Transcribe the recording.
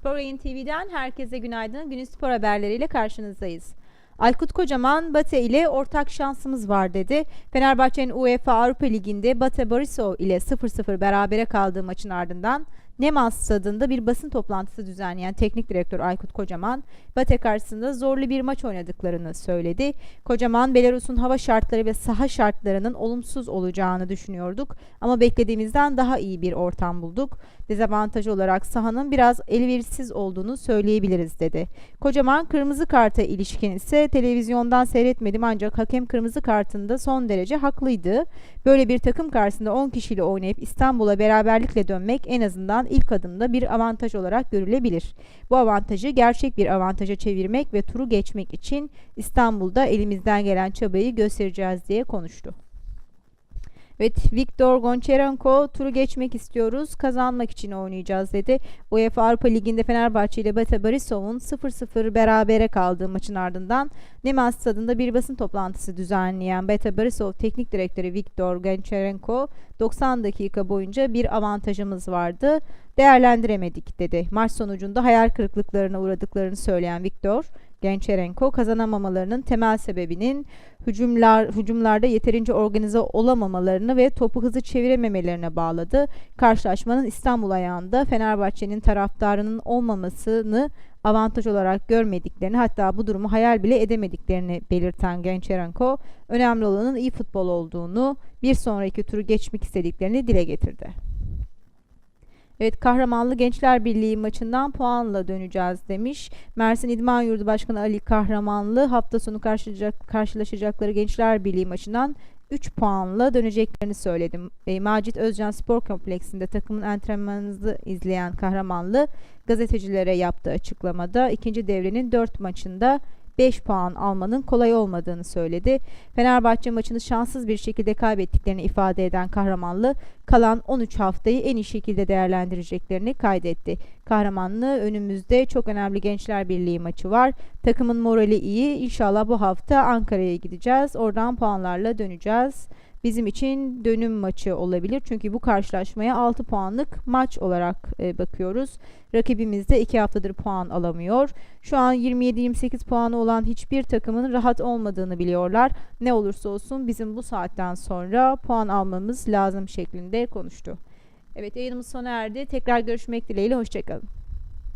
Spor Yayın TV'den herkese günaydın. Günün spor haberleriyle karşınızdayız. Aykut Kocaman Bate ile ortak şansımız var dedi. Fenerbahçe'nin UEFA Avrupa Ligi'nde Bate Borisov ile 0-0 berabere kaldığı maçın ardından Nemaz stadında bir basın toplantısı düzenleyen teknik direktör Aykut Kocaman, Bate karşısında zorlu bir maç oynadıklarını söyledi. Kocaman, Belarus'un hava şartları ve saha şartlarının olumsuz olacağını düşünüyorduk ama beklediğimizden daha iyi bir ortam bulduk. Dezavantaj olarak sahanın biraz elverişsiz olduğunu söyleyebiliriz dedi. Kocaman kırmızı karta ilişkin ise televizyondan seyretmedim ancak hakem kırmızı kartında son derece haklıydı. Böyle bir takım karşısında 10 kişiyle oynayıp İstanbul'a beraberlikle dönmek en azından ilk adımda bir avantaj olarak görülebilir. Bu avantajı gerçek bir avantaja çevirmek ve turu geçmek için İstanbul'da elimizden gelen çabayı göstereceğiz diye konuştu. Evet, Viktor Gonçarenko turu geçmek istiyoruz, kazanmak için oynayacağız dedi. UEFA Avrupa Ligi'nde Fenerbahçe ile Bate Borisov'un 0-0 berabere kaldığı maçın ardından Nemaz stadında bir basın toplantısı düzenleyen Bate Borisov teknik direktörü Viktor Gonçarenko 90 dakika boyunca bir avantajımız vardı, değerlendiremedik dedi. Maç sonucunda hayal kırıklıklarına uğradıklarını söyleyen Viktor, Gençerenko kazanamamalarının temel sebebinin hücumlar hücumlarda yeterince organize olamamalarını ve topu hızlı çevirememelerine bağladı. Karşılaşmanın İstanbul ayağında Fenerbahçe'nin taraftarının olmamasını avantaj olarak görmediklerini hatta bu durumu hayal bile edemediklerini belirten Gençerenko, önemli olanın iyi futbol olduğunu, bir sonraki turu geçmek istediklerini dile getirdi. Evet Kahramanlı Gençler Birliği maçından puanla döneceğiz demiş. Mersin İdman Yurdu Başkanı Ali Kahramanlı hafta sonu karşılaşacak, karşılaşacakları Gençler Birliği maçından 3 puanla döneceklerini söyledim. E, Macit Özcan Spor Kompleksinde takımın antrenmanınızı izleyen Kahramanlı gazetecilere yaptığı açıklamada ikinci devrenin 4 maçında 5 puan almanın kolay olmadığını söyledi. Fenerbahçe maçını şanssız bir şekilde kaybettiklerini ifade eden Kahramanlı, kalan 13 haftayı en iyi şekilde değerlendireceklerini kaydetti. Kahramanlı önümüzde çok önemli Gençler Birliği maçı var. Takımın morali iyi. İnşallah bu hafta Ankara'ya gideceğiz. Oradan puanlarla döneceğiz bizim için dönüm maçı olabilir. Çünkü bu karşılaşmaya 6 puanlık maç olarak e, bakıyoruz. Rakibimiz de 2 haftadır puan alamıyor. Şu an 27-28 puanı olan hiçbir takımın rahat olmadığını biliyorlar. Ne olursa olsun bizim bu saatten sonra puan almamız lazım şeklinde konuştu. Evet yayınımız sona erdi. Tekrar görüşmek dileğiyle. Hoşçakalın.